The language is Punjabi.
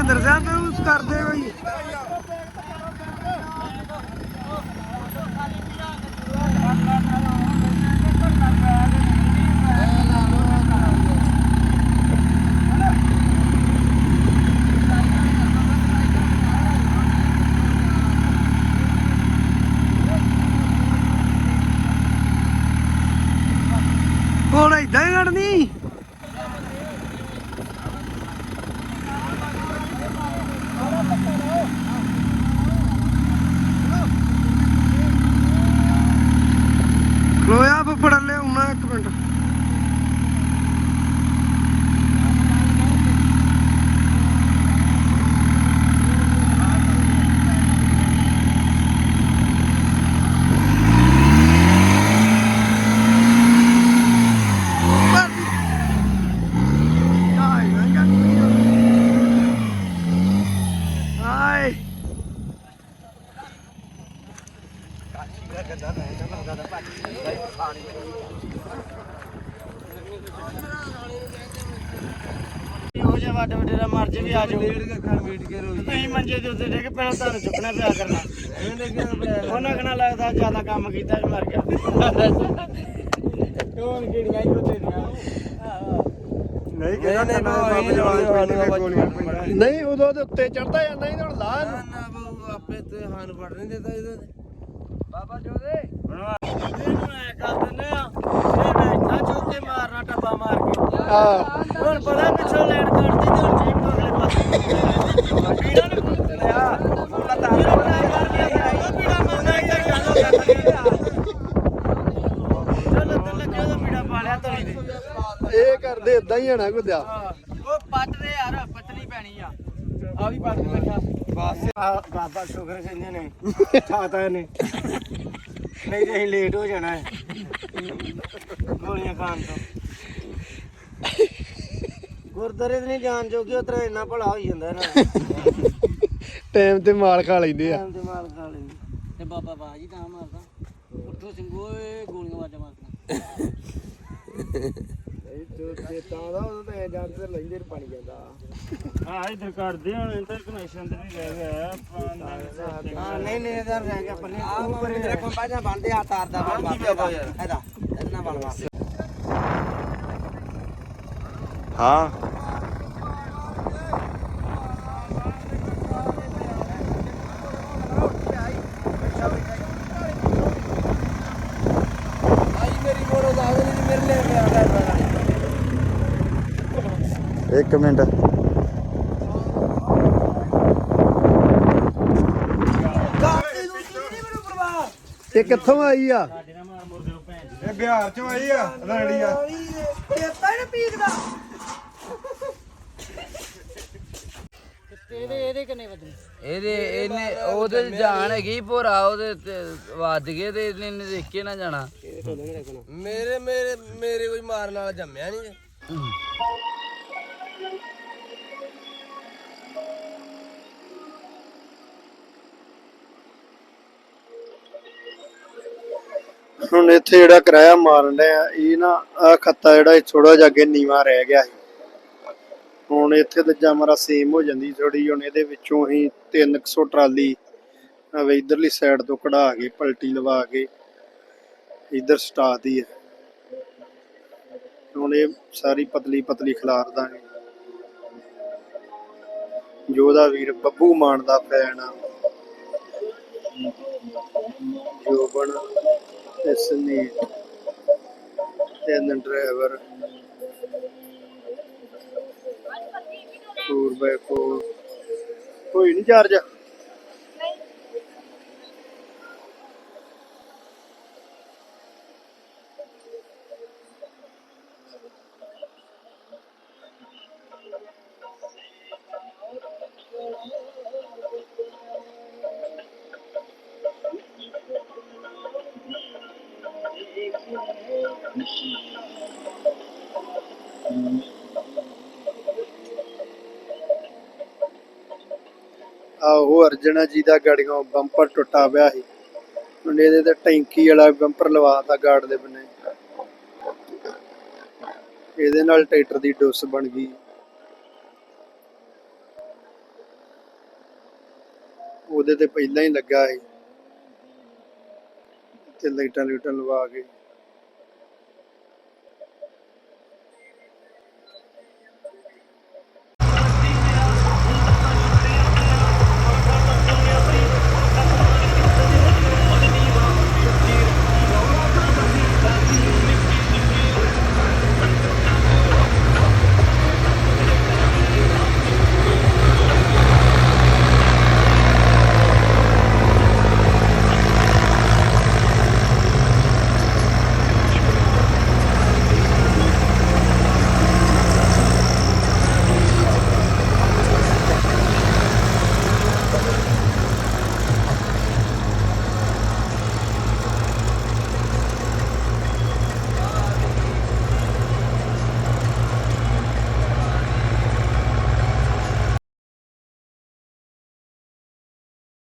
ਹਰਿੰਦਰ ਸਾਹਿਬ ਨੂੰ ਕਰਦੇ ਬਈ। ਕੋਲ ਇਦਾਂ ਹੀ ਲੜਨੀ? ਜਿਹਾ ਵੱਡ ਵਡੇਰਾ ਮਰ ਜੇ ਵੀ ਆ ਜਾਓ। ਤੁਸੀਂ ਮੰਜੇ ਦੇ ਉੱਤੇ ਡਿੱਗ ਪੈਣਾ ਤੁਹਾਨੂੰ ਚੁੱਕਣਾ ਪਿਆ ਕਰਨਾ ਉਹਨਾਂ ਕਹਣਾ ਲੱਗਦਾ ਜ਼ਿਆਦਾ ਕੰਮ ਕੀਤਾ ਵੀ ਮਰ ਗਿਆ। ਕੋਣ ਕਿਹੜੀਆਂ ਹੀ ਬਤੇਰੀਆਂ ਨਹੀਂ ਕਿਹੜਾ ਨਹੀਂ, ਬਾਬੇ ਜਵਾਨ। ਨਹੀਂ ਉਦੋਂ ਦੇ ਉੱਤੇ ਚੜਦਾ ਜਾਂਦਾ ਨਹੀਂ ਹੁਣ ਲਾ ਨਾ। ਨਾ ਬਾਬੂ ਆਪੇ ਤੇ ਹਾਨ ਫੜ ਨਹੀਂ ਦਿੰਦਾ ਇਹਦੇ ਬਾਬਾ ਜੋਦੇ ਇਹਨੂੰ ਐ ਕਰ ਦਿੰਦੇ ਆ ਇਹ ਬੈਠਾ ਚੁੱਕ ਕੇ ਮਾਰਨਾ ਟੱਬਾ ਮਾਰ ਕੇ। ਹਾਂ। ਹੁਣ ਪਤਾ ਪਿੱਛੋਂ ਲੈਣ ਕੱਢਦੀ ਤੇ ਹੁਣ ਜੀਪ ਤੋਂ ਅਗਲੇ ਪਾਸੇ ਪੀੜਾ ਨੇ ਲਿਆ। ਪਤਾ ਨਹੀਂ ਪੀੜਾ ਮੰਨਦਾ ਹੀ ਤਾਂ ਗੱਲ ਹੋ ਗਿਆ ਚਲੋ ਤੇ ਲੱਗਿਆ ਤਾਂ ਪੀੜਾ ਪਾ ਲਿਆ ਤਲੀ ਦੇ। ਇਹ ਕਰਦੇ ਇਦਾਂ ਹੀ ਹਣਾ ਗੁੱਦਿਆ ਉਹ ਪੱਟ ਦੇ ਯਾਰ ਪੱਟਣੀ ਪੈਣੀ ਆ। ਆ ਵੀ ਪੱਟ ਬੈਠਾ ਬਸ। ਆ ਬਾਬਾ ਸ਼ੁਕਰ ਕਹਿੰਦੇ ਨੇ ਠਾਤਾ ਨੇ। ਨਹੀਂ ਤੇ ਅਸੀਂ ਲੇਟ ਹੋ ਜਾਣਾ ਹੈ। ਗੋਲੀਆਂ ਖਾਣ ਤੋਂ। ਗੁਰਦਾਰੇ ਨਹੀਂ ਜਾਣ ਜੋਗੇ ਉਤਰਾ ਇੰਨਾ ਭਲਾ ਹੋਈ ਜਾਂਦਾ ਨਾ। ਟਾਈਮ ਤੇ ਮਾਲ ਖਾ ਲੈਂਦੇ ਆ। ਟਾਈਮ ਤੇ ਮਾਲ ਖਾ ਲੈਂਦੇ। ਤੇ ਬਾਬਾ ਬਾਜੀ ਤਾਂ ਮਾਰਦਾ। ਉੱਠੋ ਸਿੰਘੋ ਏ ਗੋਲੀਆਂ ਵਾਜਾ ਮਾਰਦਾ ਤਾਂ ਦਾ ਉਦੋਂ ਤਾਂ ਜਾਂਦੇ ਤੇ ਲੈਂਦੇ ਪਾਣੀ ਜਾਂਦਾ। ਆ ਇਧਰ ਕਰਦੇ ਹੁਣ ਇੰਟਰ ਕਨੈਕਸ਼ਨ ਤੇ ਨਹੀਂ ਰਹਿ ਗਿਆ ਹਾਂ ਨਹੀਂ ਨਹੀਂ ਇਧਰ ਰਹਿ ਗਿਆ ਪੱਲੇ ਆਹ ਪਰ ਮੇਰਾ ਕੰਪਾਜਾ ਬੰਦੇ ਆ ਤਾਰ ਦਾ ਬਣ ਬਾਬਾ ਇਹਦਾ ਇਹਨਾਂ ਬਣ ਵਾ ਹਾਂ ਆਈ ਮੇਰੀ ਮੋਰੋ ਦਾ ਨਹੀਂ ਮੇਰੇ ਲੈ ਕੇ ਆ ਗਿਆ ਇੱਕ ਮਿੰਟ। ਇਹ ਕਿੱਥੋਂ ਆਈ ਆ? ਇਹ ਬਿਹਾਰ ਚੋਂ ਆਈ ਆ ਰੈਡੀ ਆ। ਇਹਦੇ ਇਹਦੇ ਕਿੰਨੇ ਵਜੇ ਇਹਦੇ ਇਹਨੇ ਉਹਦੇ ਜਾਨ ਹੈਗੀ ਭੋਰਾ ਉਹਦੇ ਤੇ ਵੱਜ ਗਏ ਤੇ ਇਹਨੇ ਦੇਖ ਕੇ ਨਾ ਜਾਣਾ। ਮੇਰੇ ਮੇਰੇ ਮੇਰੇ ਕੋਈ ਮਾਰਨ ਵਾਲਾ ਜੰਮਿਆ ਨਹੀਂ ਹੁਣ ਇੱਥੇ ਜਿਹੜਾ ਕਿਰਾਇਆ ਮਾਰਨ ਡਿਆ ਇਹ ਨਾ ਆ ਖੱਤਾ ਜਿਹੜਾ ਇਹ ਥੋੜਾ ਜਿਹਾ ਅੱਗੇ ਨੀਵਾ ਰਹਿ ਗਿਆ ਸੀ। ਹੁਣ ਇੱਥੇ ਤੇ ਜਮਰਾ ਸੇਮ ਹੋ ਜਾਂਦੀ ਥੋੜੀ ਹੁਣ ਇਹਦੇ ਵਿੱਚੋਂ ਹੀ 300 ਟਰਾਲੀ ਆਵੇ ਇਧਰਲੀ ਸਾਈਡ ਤੋਂ ਕਢਾ ਕੇ, ਪਲਟੀ ਲਵਾ ਕੇ ਇਧਰ ਸਟਾਤੀ ਹੈ ਹੁਣ ਇਹ ਸਾਰੀ ਪਤਲੀ ਪਤਲੀ ਖਿਲਾਰ ਦਾਂਗੇ। ਜੋਦਾ ਵੀਰ ਬੱਬੂ ਮਾਨ ਦਾ ਫੈਨ ਆ। ਜੋਬਨ ਇਸ ਨੇ ਤਿੰਨ ਡਰਾਈਵਰ। ਟੂਰ ਬਾਈ ਕੋਈ ਨਹੀਂ ਚਾਰਜ। ਆਹੋ ਅਰਜਣਾ ਜੀ ਦਾ ਗਾੜੀਆਂ ਬੰਪਰ ਟੁੱਟਾ ਪਿਆ ਸੀ। ਹੁਣ ਇਹਦੇ ਤੇ ਟੈਂਕੀ ਵਾਲਾ ਬੰਪਰ ਲਵਾਤਾ ਗਾਰਡ ਦੇ ਬੰਨੇ। ਇਹਦੇ ਨਾਲ ਟਰੈਕਟਰ ਦੀ ਡੁੱਸ ਬਣ ਗਈ। ਉਹਦੇ ਤੇ ਪਹਿਲਾਂ ਹੀ ਲੱਗਾ ਸੀ। ਤੇ ਲਾਈਟਾਂ ਲੂਟਾਂ ਲਵਾ ਕੇ।